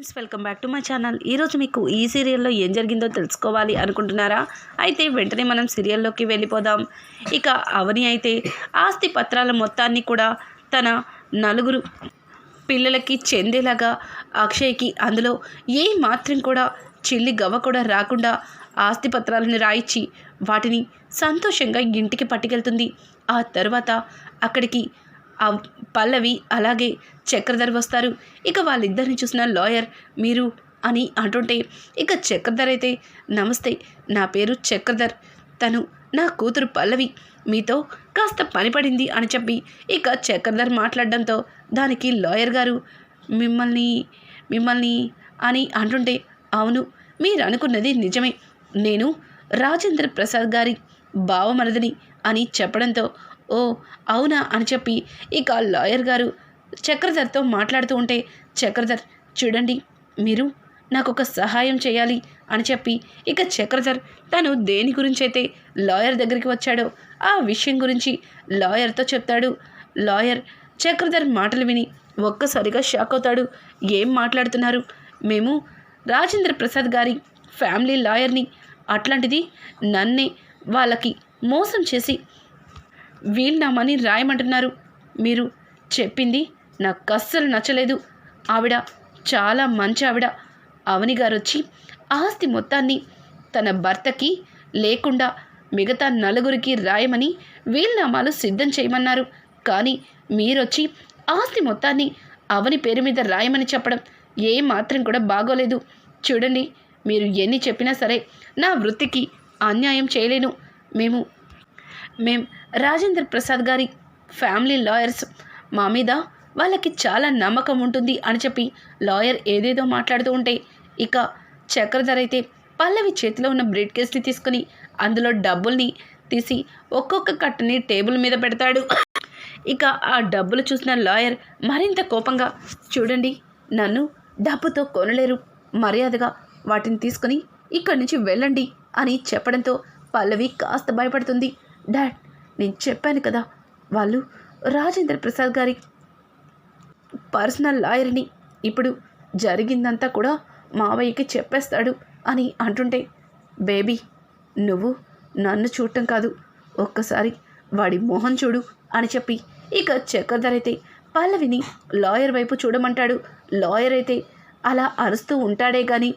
Friends welcome back to my channel ఈరోజు మీకు ఈ సీరియల్లో ఏం జరిగిందో తెలుసుకోవాలి అనుకుంటున్నారా? అయితే వెంటనే మనం సీరియల్లోకి వెళ్ళిపోదాం. ఇక అవని అయితే ఆస్తి పత్రాల మొత్తాన్ని కూడా తన నలుగురు పిల్లలకి చెందేలాగా అక్షయ్కి అందులో ఏ మాత్రం కూడా చిల్లి గవ్వ కూడా రాకుండా ఆస్తి పత్రాలను రాయించి వాటిని సంతోషంగా ఇంటికి పట్టుకెళ్తుంది. ఆ తర్వాత అక్కడికి పల్లవి అలాగే చక్రధర్ వస్తారు. ఇక వాళ్ళిద్దరిని చూసిన లాయర్ మీరు అని అంటుంటే ఇక చక్రధర్ అయితే నమస్తే నా పేరు చక్రధర్. తను నా కూతురు పల్లవి మీతో కాస్త పని పడింది అని చెప్పి ఇక చక్రధర్ మాట్లాడడంతో దానికి లాయర్ గారు మిమ్మల్ని మిమ్మల్ని అని అంటుంటే అవును మీరు అనుకున్నది నిజమే. నేను రాజేంద్ర ప్రసాద్ గారి బావమరదిని అని చెప్పడంతో ఓ అవునా అని చెప్పి ఇక లాయర్ గారు చక్రధర్తో మాట్లాడుతూ ఉంటే చక్రధర్ చూడండి మీరు నాకు ఒక సహాయం చేయాలి అని చెప్పి ఇక చక్రధర్ తను దేని గురించి అయితే లాయర్ దగ్గరికి వచ్చాడో ఆ విషయం గురించి లాయర్తో చెప్తాడు. లాయర్ చక్రధర్ మాటలు విని ఒక్కసారిగా షాక్ అవుతాడు. ఏం మాట్లాడుతున్నారు? మేము రాజేంద్ర ప్రసాద్ గారి ఫ్యామిలీ లాయర్ని అట్లాంటిది నన్నే వాళ్ళకి మోసం చేసి వీల్నామాని రాయమంటున్నారు. మీరు చెప్పింది నాకు అస్సలు నచ్చలేదు. ఆవిడ చాలా మంచి ఆవిడ. అవని గారు వచ్చి ఆస్తి మొత్తాన్ని తన భర్తకి లేకుండా మిగతా నలుగురికి రాయమని వీల్నామాలు సిద్ధం చేయమన్నారు. కానీ మీరొచ్చి ఆస్తి మొత్తాన్ని అవని పేరు మీద రాయమని చెప్పడం ఏ మాత్రం కూడా బాగోలేదు. చూడండి మీరు ఎన్ని చెప్పినా సరే నా వృత్తికి అన్యాయం చేయలేను. మేము మేం రాజేంద్ర ప్రసాద్ గారి ఫ్యామిలీ లాయర్స్. మా మీద వాళ్ళకి చాలా నమ్మకం ఉంటుంది అని చెప్పి లాయర్ ఏదేదో మాట్లాడుతూ ఉంటే ఇక చక్రధర్ అయితే పల్లవి చేతిలో ఉన్న బ్రీడ్ కేస్ని తీసుకుని అందులో డబ్బుల్ని తీసి ఒక్కొక్క కట్టని టేబుల్ మీద పెడతాడు. ఇక ఆ డబ్బులు చూసిన లాయర్ మరింత కోపంగా చూడండి నన్ను డబ్బుతో కొనలేరు. మర్యాదగా వాటిని తీసుకుని ఇక్కడి నుంచి వెళ్ళండి అని చెప్పడంతో పల్లవి కాస్త భయపడుతుంది. డాడ్ నేను చెప్పాను కదా వాళ్ళు రాజేంద్ర ప్రసాద్ గారి పర్సనల్ లాయర్ని ఇప్పుడు జరిగిందంతా కూడా మావయ్యకి చెప్పేస్తాడు అని అంటుంటే బేబీ నువ్వు నన్ను చూడటం కాదు ఒక్కసారి వాడి మొహం చూడు అని చెప్పి ఇక చక్రధర్ అయితే పల్లవిని లాయర్ వైపు చూడమంటాడు. లాయర్ అయితే అలా అరుస్తూ ఉంటాడే కానీ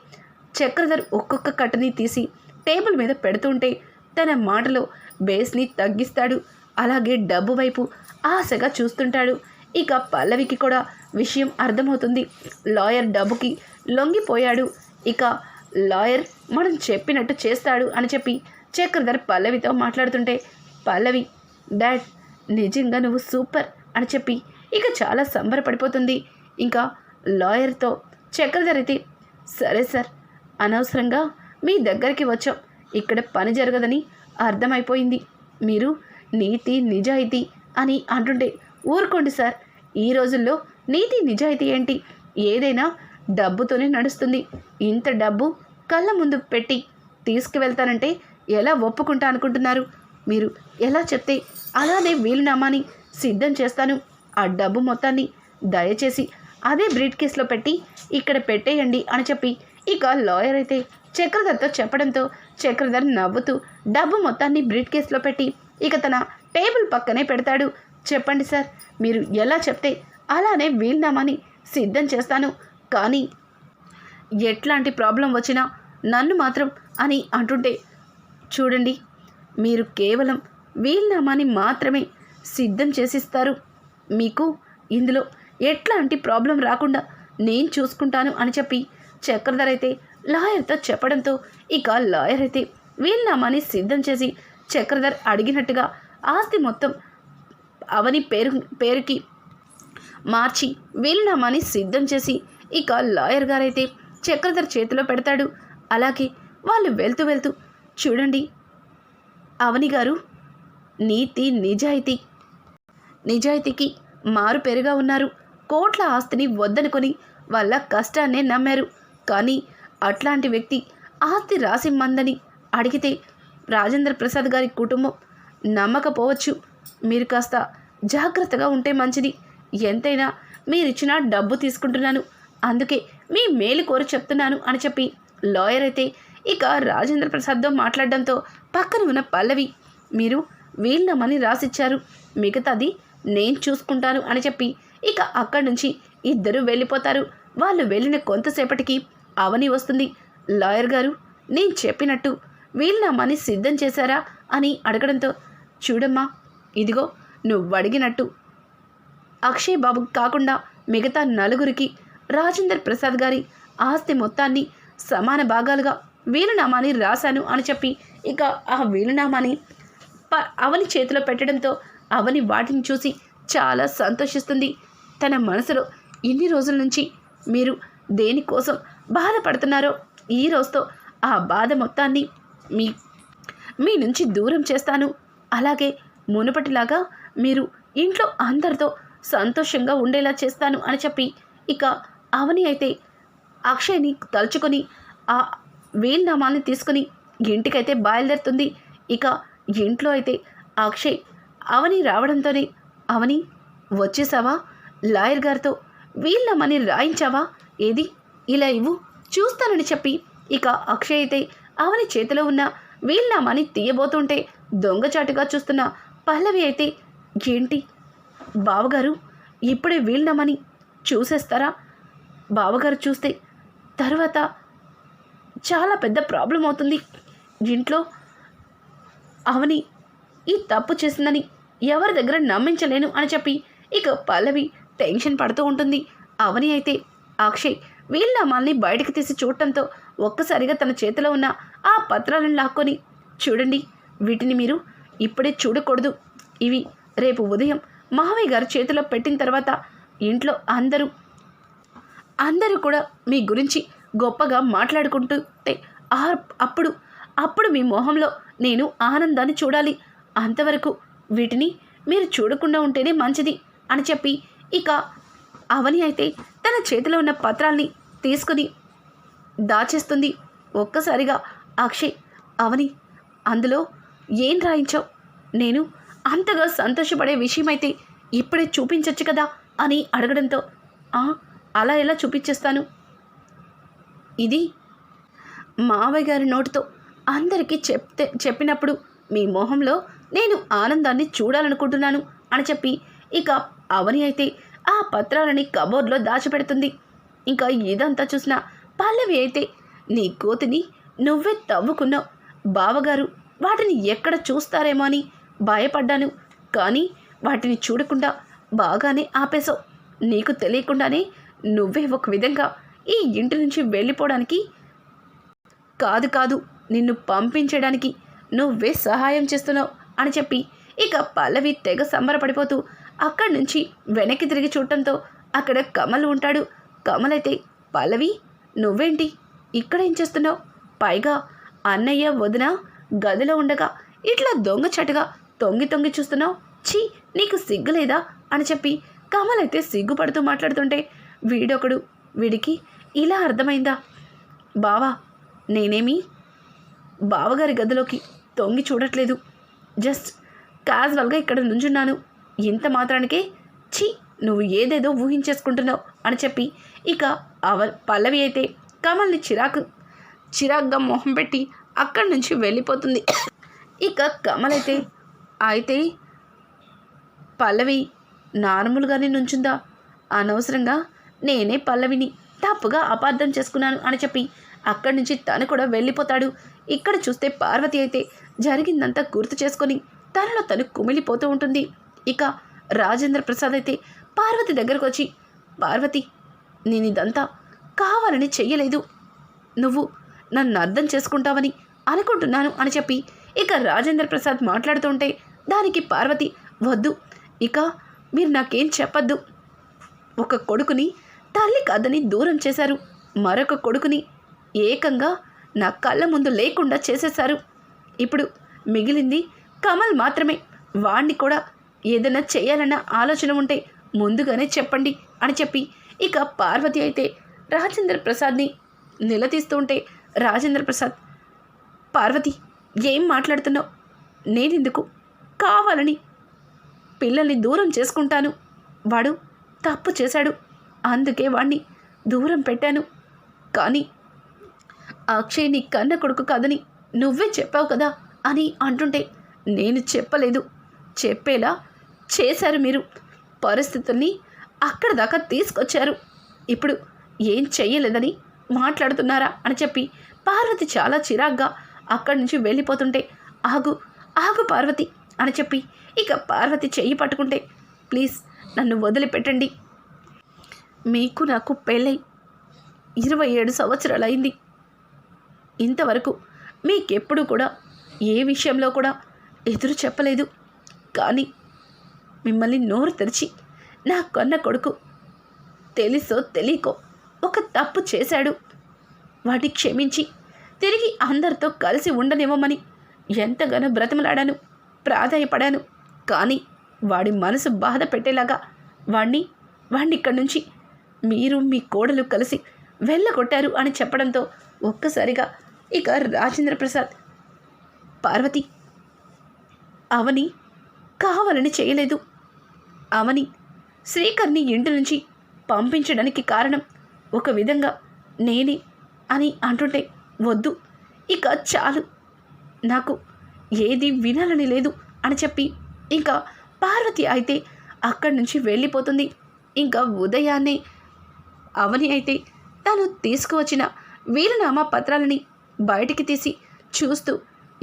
చక్రధర్ ఒక్కొక్క కట్టని తీసి టేబుల్ మీద పెడుతుంటే తన మాటలో బేస్ని తగ్గిస్తాడు. అలాగే డబ్బు వైపు ఆశగా చూస్తుంటాడు. ఇక పల్లవికి కూడా విషయం అర్థమవుతుంది. లాయర్ డబ్బుకి లొంగిపోయాడు. ఇక లాయర్ మనం చెప్పినట్టు చేస్తాడు అని చెప్పి చక్రధర్ పల్లవితో మాట్లాడుతుంటే పల్లవి డాడ్ నిజంగా నువ్వు సూపర్ అని చెప్పి ఇక చాలా సంబరపడిపోతుంది. ఇంకా లాయర్తో చక్రధర్ అయితే సరే సార్ అనవసరంగా మీ దగ్గరికి వచ్చాం. ఇక్కడ పని జరగదని అర్థమైపోయింది. మీరు నీతి నిజాయితీ అని అంటుంటే ఊరుకోండి సార్. ఈ రోజుల్లో నీతి నిజాయితీ ఏంటి? ఏదైనా డబ్బుతోనే నడుస్తుంది. ఇంత డబ్బు కళ్ళ ముందు పెట్టి తీసుకువెళ్తానంటే ఎలా ఒప్పుకుంటా అనుకుంటున్నారు? మీరు ఎలా చెప్తే అలానే వీలునామాని సిద్ధం చేస్తాను. ఆ డబ్బు మొత్తాన్ని దయచేసి అదే బ్రీడ్ కేసులో పెట్టి ఇక్కడ పెట్టేయండి అని చెప్పి ఇక లాయర్ అయితే చక్రధర్తో చెప్పడంతో చక్రధర్ నవ్వుతూ డబ్బు మొత్తాన్ని బ్రీడ్ కేసులో పెట్టి ఇక తన టేబుల్ పక్కనే పెడతాడు. చెప్పండి సార్ మీరు ఎలా చెప్తే అలానే వీల్నామాని సిద్ధం చేస్తాను. కానీ ఎట్లాంటి ప్రాబ్లం వచ్చినా నన్ను మాత్రం అని అంటుంటే చూడండి మీరు కేవలం వీల్నామాని మాత్రమే సిద్ధం చేసిస్తారు. మీకు ఇందులో ఎట్లాంటి ప్రాబ్లం రాకుండా నేను చూసుకుంటాను అని చెప్పి చక్రధర్ అయితే లాయర్తో చెప్పడంతో ఇక లాయర్ అయితే వీల్నామాని సిద్ధం చేసి చక్రధర్ అడిగినట్టుగా ఆస్తి మొత్తం అవని పేరు పేరుకి మార్చి వీలునామాని సిద్ధం చేసి ఇక లాయర్ గారైతే చక్రధర్ చేతిలో పెడతాడు. అలాగే వాళ్ళు వెళ్తూ వెళ్తూ చూడండి అవని గారు నీతి నిజాయితీ నిజాయితీకి మారు పేరుగా ఉన్నారు. కోట్ల ఆస్తిని వద్దనుకొని వాళ్ళ కష్టాన్నే నమ్మారు. కానీ అట్లాంటి వ్యక్తి ఆస్తి రాసిమ్మందని అడిగితే రాజేంద్ర ప్రసాద్ గారి కుటుంబం నమ్మకపోవచ్చు. మీరు కాస్త జాగ్రత్తగా ఉంటే మంచిది. ఎంతైనా మీరిచ్చిన డబ్బు తీసుకుంటున్నాను. అందుకే మీ మేలు కోరి చెప్తున్నాను అని చెప్పి లాయర్ అయితే ఇక రాజేంద్ర ప్రసాద్తో మాట్లాడడంతో పక్కన ఉన్న పల్లవి మీరు వీళ్ళమని రాసిచ్చారు. మిగతాది నేను చూసుకుంటాను అని చెప్పి ఇక అక్కడి నుంచి ఇద్దరు వెళ్ళిపోతారు. వాళ్ళు వెళ్ళిన కొంతసేపటికి అవని వస్తుంది. లాయర్ గారు నేను చెప్పినట్టు వీళ్ళమని సిద్ధం చేశారా? అని అడగడంతో చూడమ్మా ఇదిగో నువ్వు అడిగినట్టు. అక్షయ్ బాబు కాకుండా మిగతా నలుగురికి రాజేందర్ ప్రసాద్ గారి ఆస్తి మొత్తాన్ని సమాన భాగాలుగా వీలునామాని రాశాను అని చెప్పి ఇక ఆ వీలునామాని ప అవని చేతిలో పెట్టడంతో అవని వాటిని చూసి చాలా సంతోషిస్తుంది. తన మనసులో ఇన్ని రోజుల నుంచి మీరు దేనికోసం బాధపడుతున్నారో ఈ రోజుతో ఆ బాధ మొత్తాన్ని మీ మీ నుంచి దూరం చేస్తాను. అలాగే మునుపటిలాగా మీరు ఇంట్లో అందరితో సంతోషంగా ఉండేలా చేస్తాను అని చెప్పి ఇక అవని అయితే అక్షయ్ని తలుచుకొని ఆ వేలునామాల్ని తీసుకుని ఇంటికైతే బయలుదేరుతుంది. ఇక ఇంట్లో అయితే అక్షయ్ అవని రావడంతోనే అవని వచ్చేసావా? లాయర్ గారితో వీళ్ళమని రాయించావా? ఏది? ఇలా ఇవ్వు. చూస్తానని చెప్పి ఇక అక్షయ్ అయితే అవని చేతిలో ఉన్న వీళ్ళనామాని తీయబోతుంటే దొంగచాటుగా చూస్తున్న పల్లవి అయితే ఏంటి? బావగారు ఇప్పుడే వీళ్ళనామాని చూసేస్తారా? బావగారు చూస్తే తర్వాత చాలా పెద్ద ప్రాబ్లం అవుతుంది. ఇంట్లో అవని ఈ తప్పు చేసిందని ఎవరి దగ్గర నమ్మించలేను అని చెప్పి ఇక పల్లవి టెన్షన్ పడుతూ ఉంటుంది. అవని అయితే అక్షయ్ వీళ్ళ అమ్మాల్ని బయటకు తీసి చూడటంతో ఒక్కసారిగా తన చేతిలో ఉన్న ఆ పత్రాలను లాక్కొని చూడండి వీటిని మీరు ఇప్పుడే చూడకూడదు. ఇవి రేపు ఉదయం మావయ్య గారు చేతిలో పెట్టిన తర్వాత ఇంట్లో అందరూ అందరూ కూడా మీ గురించి గొప్పగా మాట్లాడుకుంటుంటే ఆ- అప్పుడు అప్పుడు మీ మొహంలో నేను ఆనందాన్ని చూడాలి. అంతవరకు వీటిని మీరు చూడకుండా ఉంటేనే మంచిది అని చెప్పి ఇక అవని అయితే తన చేతిలో ఉన్న పత్రాల్ని తీసుకుని దాచేస్తుంది. ఒక్కసారిగా అక్షయ్ అవని అందులో ఏం రాయించావు? నేను అంతగా సంతోషపడే విషయమైతే ఇప్పుడే చూపించవచ్చు కదా అని అడగడంతో "ఆ, అలా ఎలా చూపించేస్తాను? ఇది మావయ్య గారి నోటితో అందరికీ చెప్తే చెప్పినప్పుడు మీ మొహంలో నేను ఆనందాన్ని చూడాలనుకుంటున్నాను అని చెప్పి ఇక అవని అయితే ఆ పత్రాలని కబోర్డ్లో దాచిపెడుతుంది. ఇంకా ఇదంతా చూసిన పల్లవి అయితే నీ కోతిని నువ్వే తవ్వుకున్నావు. బావగారు వాటిని ఎక్కడ చూస్తారేమో అని భయపడ్డాను. కానీ వాటిని చూడకుండా బాగానే ఆపేశావు. నీకు తెలియకుండానే నువ్వే ఒక విధంగా ఈ ఇంటి నుంచి వెళ్ళిపోవడానికి కాదు కాదు నిన్ను పంపించడానికి నువ్వే సహాయం చేస్తున్నావు అని చెప్పి ఇక పల్లవి తెగ సంబరపడిపోతూ అక్కడి నుంచి వెనక్కి తిరిగి చూడటంతో అక్కడ కమల్ ఉంటాడు. కమల్ అయితే పల్లవి నువ్వేంటి? ఇక్కడ ఏం చేస్తున్నావు? పైగా అన్నయ్య వదిన గదిలో ఉండగా ఇట్లా దొంగచటగా తొంగి తొంగి చూస్తున్నావు. ఛీ నీకు సిగ్గులేదా? అని చెప్పి కమల్ అయితే సిగ్గుపడుతూ మాట్లాడుతుంటే వీడొకడు వీడికి ఇలా అర్థమైందా? బావా నేనేమి బావగారి గదిలోకి తొంగి చూడట్లేదు. జస్ట్ క్యాజువల్గా ఇక్కడ నుంచున్నాను. ఇంత మాత్రానికే ఛీ నువ్వు ఏదేదో ఊహించేసుకుంటున్నావు అని చెప్పి ఇక అవ పల్లవి అయితే కమల్ని చిరాకు చిరాగ్గా మొహం పెట్టి అక్కడి నుంచి వెళ్ళిపోతుంది. ఇక కమల్ అయితే అయితే పల్లవి నార్మల్గానే నుంచుందా? అనవసరంగా నేనే పల్లవిని తప్పుగా అపార్థం చేసుకున్నాను అని చెప్పి అక్కడి నుంచి తను కూడా వెళ్ళిపోతాడు. ఇక్కడ చూస్తే పార్వతి అయితే జరిగిందంతా గుర్తు చేసుకొని తనలో తను కుమిలిపోతూ ఉంటుంది. ఇక రాజేంద్ర ప్రసాద్ అయితే పార్వతి దగ్గరకు వచ్చి పార్వతి నేను ఇదంతా కావాలని చెయ్యలేదు. నువ్వు నన్ను అర్థం చేసుకుంటావని అనుకుంటున్నాను అని చెప్పి ఇక రాజేంద్ర ప్రసాద్ మాట్లాడుతుంటే దానికి పార్వతి వద్దు. ఇక మీరు నాకేం చెప్పద్దు. ఒక కొడుకుని తల్లి కాదని దూరం చేశారు. మరొక కొడుకుని ఏకంగా నా కళ్ళ ముందు లేకుండా చేసేశారు. ఇప్పుడు మిగిలింది కమల్ మాత్రమే. వాణ్ణి కూడా ఏదైనా చేయాలన్న ఆలోచన ఉంటే ముందుగానే చెప్పండి అని చెప్పి ఇక పార్వతి అయితే రాజేంద్ర ప్రసాద్ని నిలదీస్తూ ఉంటే రాజేంద్ర ప్రసాద్ పార్వతి ఏం మాట్లాడుతున్నావు? నేనెందుకు? కావాలని పిల్లల్ని దూరం చేసుకుంటాను. వాడు తప్పు చేశాడు. అందుకే వాణ్ణి దూరం పెట్టాను. కానీ అక్షయ్ నీ కన్న కొడుకు కాదని నువ్వే చెప్పావు కదా అని అంటుంటే నేను చెప్పలేదు. చెప్పేలా చేశారు మీరు. పరిస్థితుల్ని అక్కడ దాకా తీసుకొచ్చారు. ఇప్పుడు ఏం చెయ్యలేదని మాట్లాడుతున్నారా అని చెప్పి పార్వతి చాలా చిరాగ్గా అక్కడి నుంచి వెళ్ళిపోతుంటే ఆగు ఆగు పార్వతి అని చెప్పి ఇక పార్వతి చెయ్యి పట్టుకుంటే ప్లీజ్ నన్ను వదిలిపెట్టండి. మీకు నాకు పెళ్ళై ఇరవై ఏడు సంవత్సరాలు అయింది ఇంతవరకు మీకెప్పుడు కూడా ఏ విషయంలో కూడా ఎదురు చెప్పలేదు. కానీ మిమ్మల్ని నోరు తెరిచి నా కొన్న కొడుకు తెలుసో తెలియకో ఒక తప్పు చేశాడు. వాటి క్షమించి తిరిగి అందరితో కలిసి ఉండనివ్వమని ఎంతగానో బ్రతిమలాడాను ప్రాధాయపడాను. కానీ వాడి మనసు బాధ పెట్టేలాగా వాణ్ణి వాణ్ణి ఇక్కడి నుంచి మీరు మీ కోడలు కలిసి వెళ్ళగొట్టారు అని చెప్పడంతో ఒక్కసారిగా ఇక రాజేంద్ర ప్రసాద్ పార్వతి అవని కావాలని చేయలేదు. అవని శ్రీకర్ని ఇంటి నుంచి పంపించడానికి కారణం ఒక విధంగా నేనే అని అంటుంటే వద్దు. ఇక చాలు. నాకు ఏది వినాలని లేదు అని చెప్పి ఇంకా పార్వతి అయితే అక్కడి నుంచి వెళ్ళిపోతుంది. ఇంకా ఉదయాన్నే అవని అయితే తను తీసుకువచ్చిన వీలునామా పత్రాలని బయటికి తీసి చూస్తూ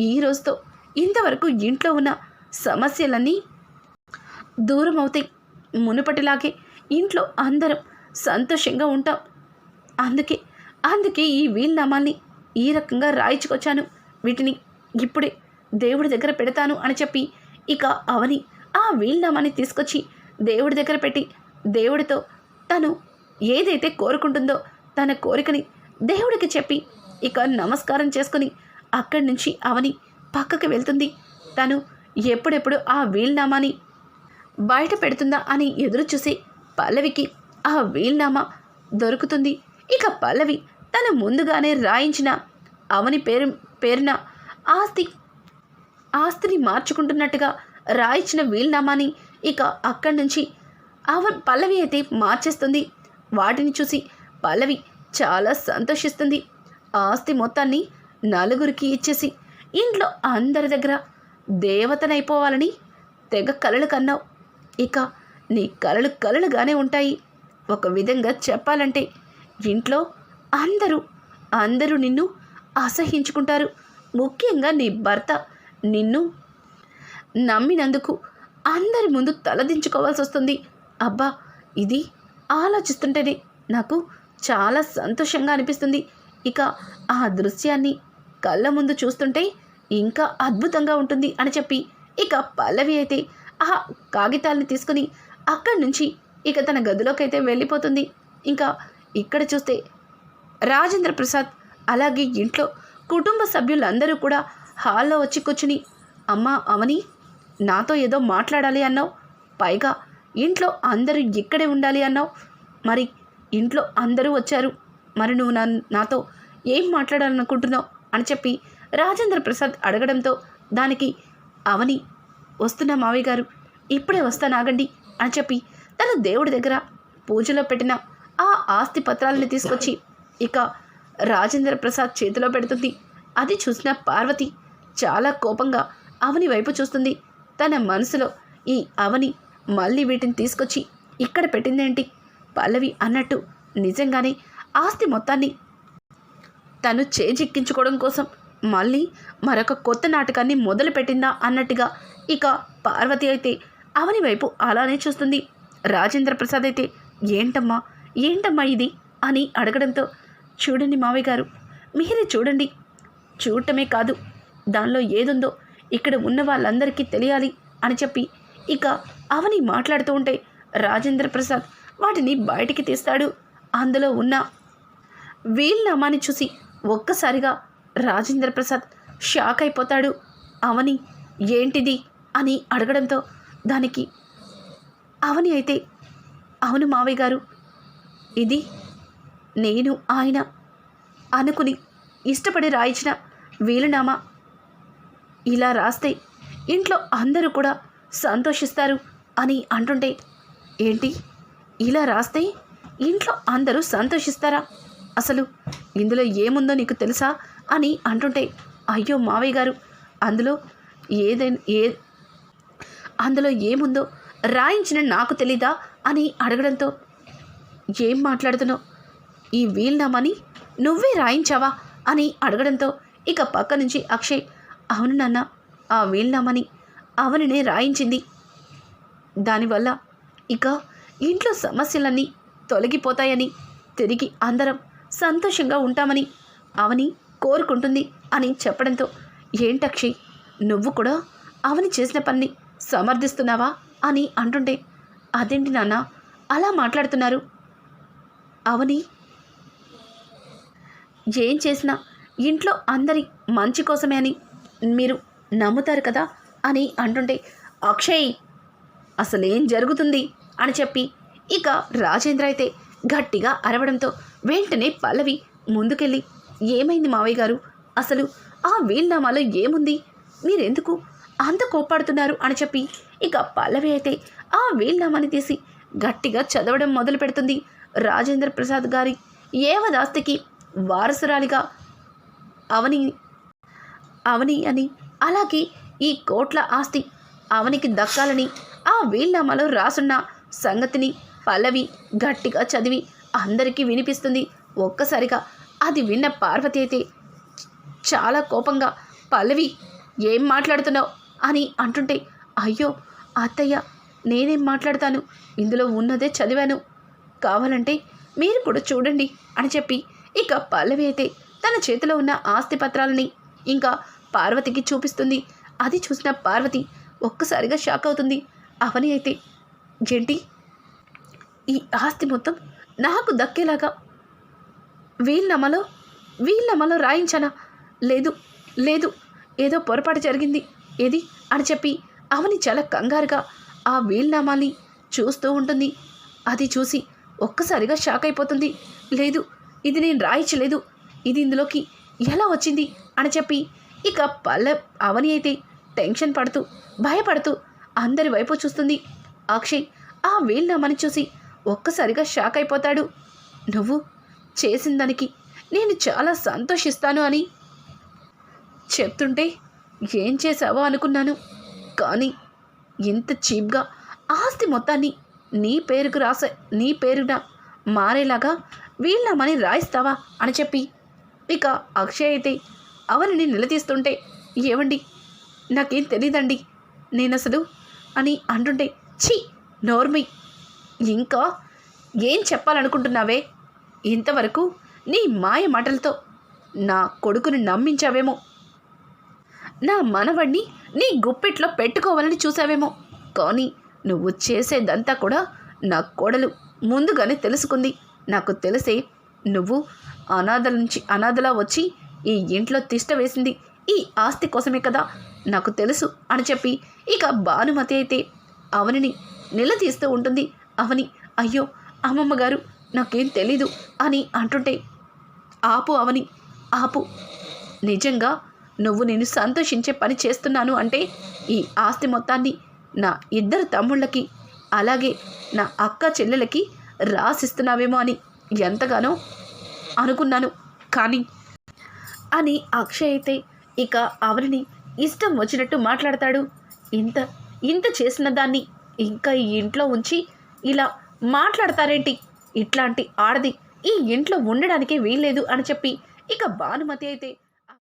ఈ రోజుతో ఇంతవరకు ఇంట్లో ఉన్న సమస్యలన్నీ దూరం అవుతాయి మునుపటిలాగే ఇంట్లో అందరం సంతోషంగా ఉంటాం. అందుకే అందుకే ఈ వీలునామాల్ని ఈ రకంగా రాయించుకొచ్చాను. వీటిని ఇప్పుడే దేవుడి దగ్గర పెడతాను అని చెప్పి ఇక అవని ఆ వీలునామాన్ని తీసుకొచ్చి దేవుడి దగ్గర పెట్టి దేవుడితో తను ఏదైతే కోరుకుంటుందో తన కోరికని దేవుడికి చెప్పి ఇక నమస్కారం చేసుకుని అక్కడి నుంచి అవని పక్కకి వెళ్తుంది. తను ఎప్పుడెప్పుడు ఆ వీల్నామాని బయట పెడుతుందా అని ఎదురు చూసి పల్లవికి ఆ వీల్నామా దొరుకుతుంది. ఇక పల్లవి తన ముందుగానే రాయించిన అవని పేరు పేరున ఆస్తి ఆస్తిని మార్చుకుంటున్నట్టుగా రాయించిన వీల్నామాని ఇక అక్కడి నుంచి అవ పల్లవి అయితే మార్చేస్తుంది. వాటిని చూసి పల్లవి చాలా సంతోషిస్తుంది. ఆస్తి మొత్తాన్ని నలుగురికి ఇచ్చేసి ఇంట్లో అందరి దగ్గర దేవతనైపోవాలని తెగ కలలు కన్నావు. ఇక నీ కలలు కలలుగానే ఉంటాయి. ఒక విధంగా చెప్పాలంటే ఇంట్లో అందరూ అందరూ నిన్ను అసహించుకుంటారు. ముఖ్యంగా నీ భర్త నిన్ను నమ్మినందుకు అందరి ముందు తలదించుకోవాల్సి వస్తుంది అబ్బా ఇది ఆలోచిస్తుంటేనే నాకు చాలా సంతోషంగా అనిపిస్తుంది. ఇక ఆ దృశ్యాన్ని కళ్ళ ముందు చూస్తుంటే ఇంకా అద్భుతంగా ఉంటుంది అని చెప్పి ఇక పల్లవి అయితే ఆ కాగితాలని తీసుకుని అక్కడి నుంచి ఇక తన గదిలోకి అయితే వెళ్ళిపోతుంది. ఇంకా ఇక్కడ చూస్తే రాజేంద్ర ప్రసాద్ అలాగే ఇంట్లో కుటుంబ సభ్యులందరూ కూడా హాల్లో వచ్చి కూర్చుని అమ్మా అవని నాతో ఏదో మాట్లాడాలి అన్నావు. పైగా ఇంట్లో అందరూ ఇక్కడే ఉండాలి అన్నావు. మరి ఇంట్లో అందరూ వచ్చారు. మరి నువ్వు నా నాతో ఏం మాట్లాడాలనుకుంటున్నావు? అని చెప్పి రాజేంద్ర ప్రసాద్ అడగడంతో దానికి అవని వస్తున్నా మావయ్య గారు ఇప్పుడే వస్తానాగండి అని చెప్పి తను దేవుడి దగ్గర పూజలో పెట్టిన ఆ ఆస్తి పత్రాలని తీసుకొచ్చి ఇక రాజేంద్ర ప్రసాద్ చేతిలో పెడుతుంది. అది చూసిన పార్వతి చాలా కోపంగా అవని వైపు చూస్తుంది. తన మనసులో ఈ అవని మళ్ళీ వీటిని తీసుకొచ్చి ఇక్కడ పెట్టిందేంటి పల్లవి అన్నట్టు నిజంగానే ఆస్తి మొత్తాన్ని తను చేజిక్కించుకోవడం కోసం మళ్ళీ మరొక కొత్త నాటకాన్ని మొదలుపెట్టిందా అన్నట్టుగా ఇక పార్వతి అయితే అవని వైపు అలానే చూస్తుంది. రాజేంద్ర ప్రసాద్ అయితే ఏంటమ్మా ఏంటమ్మా ఇది? అని అడగడంతో చూడండి మావయ్య గారు మీరే చూడండి. చూడటమే కాదు దానిలో ఏదుందో ఇక్కడ ఉన్న వాళ్ళందరికీ తెలియాలి అని చెప్పి ఇక అవని మాట్లాడుతూ ఉంటే రాజేంద్ర ప్రసాద్ వాటిని బయటికి తీస్తాడు. అందులో ఉన్న వీల్నామాని చూసి ఒక్కసారిగా రాజేంద్ర ప్రసాద్ షాక్ అయిపోతాడు. అవని ఏంటిది? అని అడగడంతో దానికి అవని అయితే అవును మావయ్య గారు. ఇది నేను ఆయన అనుకుని ఇష్టపడి రాయించిన వీలునామా. ఇలా రాస్తే ఇంట్లో అందరూ కూడా సంతోషిస్తారు అని అంటుంటే ఏంటి? ఇలా రాస్తే ఇంట్లో అందరూ సంతోషిస్తారా? అసలు ఇందులో ఏముందో నీకు తెలుసా? అని అంటుంటే అయ్యో మావయ్య గారు అందులో ఏదైనా ఏ అందులో ఏముందో రాయించిన నాకు తెలీదా అని అడగడంతో ఏం మాట్లాడుతున్నావు? ఈ వీల్నామాని నువ్వే రాయించావా? అని అడగడంతో ఇక పక్క నుంచి అక్షయ్ అవును నాన్న ఆ వీల్నామాని అవనినే రాయించింది. దానివల్ల ఇక ఇంట్లో సమస్యలన్నీ తొలగిపోతాయని తిరిగి అందరం సంతోషంగా ఉంటామని అవని కోరుకుంటుంది అని చెప్పడంతో ఏంటక్షయ్ నువ్వు కూడా అవని చేసిన పని సమర్థిస్తున్నావా అని అంటుంటే అదేంటి నాన్న అలా మాట్లాడుతున్నారు. అవని. ఏం చేసినా ఇంట్లో అందరి మంచి కోసమే అని మీరు నమ్ముతారు కదా? అని అంటుంటే అక్షయ్ అసలేం జరుగుతుంది? అని చెప్పి ఇక రాజేంద్ర అయితే గట్టిగా అరవడంతో వెంటనే పల్లవి ముందుకెళ్ళి ఏమైంది మావయ్య గారు? అసలు ఆ వీల్నామాలో ఏముంది? మీరెందుకు అంత కోపాడుతున్నారు అని చెప్పి ఇక పల్లవి అయితే ఆ వీల్నామాని తీసి గట్టిగా చదవడం మొదలు పెడుతుంది. రాజేంద్ర ప్రసాద్ గారి ఏవదాస్తికి వారసురాలిగా అవని అవని అని అలాగే ఈ కోట్ల ఆస్తి అవనికి దక్కాలని ఆ వీల్నామాలో రాసున్న సంగతిని పల్లవి గట్టిగా చదివి అందరికీ వినిపిస్తుంది. ఒక్కసారిగా అది విన్న పార్వతి అయితే చాలా కోపంగా పల్లవి ఏం మాట్లాడుతున్నావు? అని అంటుంటే అయ్యో అత్తయ్య నేనేం మాట్లాడతాను? ఇందులో ఉన్నదే చదివాను. కావాలంటే మీరు కూడా చూడండి అని చెప్పి ఇక పల్లవి అయితే తన చేతిలో ఉన్న ఆస్తి పత్రాలని ఇంకా పార్వతికి చూపిస్తుంది. అది చూసిన పార్వతి ఒక్కసారిగా షాక్ అవుతుంది. అవని అయితే ఏంటి ఈ ఆస్తి మొత్తం నాకు దక్కేలాగా. వీళ్ళమ్మలో వీళ్ళమ్మలో రాయించానా? లేదు లేదు ఏదో పొరపాటు జరిగింది. ఏది? అని చెప్పి అవని చాలా కంగారుగా ఆ వీల్నామాల్ని చూస్తూ ఉంటుంది. అది చూసి ఒక్కసారిగా షాక్ అయిపోతుంది. లేదు ఇది నేను రాయించలేదు. ఇది ఇందులోకి ఎలా వచ్చింది? అని చెప్పి ఇక పల్ల అవని అయితే టెన్షన్ పడుతూ భయపడుతూ అందరి వైపు చూస్తుంది. అక్షయ్ ఆ వీల్నామాని చూసి ఒక్కసారిగా షాక్ అయిపోతాడు. నువ్వు చేసిన దానికి నేను చాలా సంతోషిస్తాను అని చెప్తుంటే ఏం చేసావో అనుకున్నాను. కానీ ఇంత చీప్గా ఆస్తి మొత్తాన్ని నీ పేరుకు రాసే నీ పేరున మారేలాగా వీళ్ళమని రాయిస్తావా అని చెప్పి ఇక అక్షయ్ అయితే అవనిని నిలదీస్తుంటే ఏమండి నాకేం తెలీదండి. నేను అసలు అని అంటుంటే ఛీ నోర్మి ఇంకా ఏం చెప్పాలనుకుంటున్నావే? ఇంతవరకు నీ మాయ మాటలతో నా కొడుకుని నమ్మించావేమో నా మనవణ్ణి నీ గుప్పెట్లో పెట్టుకోవాలని చూసావేమో. కానీ నువ్వు చేసేదంతా కూడా నా కోడలు ముందుగానే తెలుసుకుంది. నాకు తెలిసే నువ్వు అనాథల నుంచి అనాథలా వచ్చి ఈ ఇంట్లో తిష్ట వేసింది. ఈ ఆస్తి కోసమే కదా నాకు తెలుసు అని చెప్పి ఇక భానుమతి అయితే అవనిని నిలదీస్తూ ఉంటుంది. అవని అయ్యో అమ్మమ్మ గారు నాకేం తెలీదు అని అంటుంటే ఆపు అవని ఆపు. నిజంగా నువ్వు నేను సంతోషించే పని చేస్తున్నాను అంటే ఈ ఆస్తి మొత్తాన్ని నా ఇద్దరు తమ్ముళ్ళకి అలాగే నా అక్క చెల్లెలకి రాసిస్తున్నావేమో అని ఎంతగానో అనుకున్నాను. కానీ అని అక్షయ్ అయితే ఇక అవరిని ఇష్టం వచ్చినట్టు మాట్లాడతాడు. ఇంత ఇంత చేసిన దాన్ని ఇంకా ఈ ఇంట్లో ఉంచి ఇలా మాట్లాడతారేంటి? ఇట్లాంటి ఆడది ఈ ఇంట్లో ఉండడానికే వీల్లేదు అని చెప్పి ఇక భానుమతి అయితే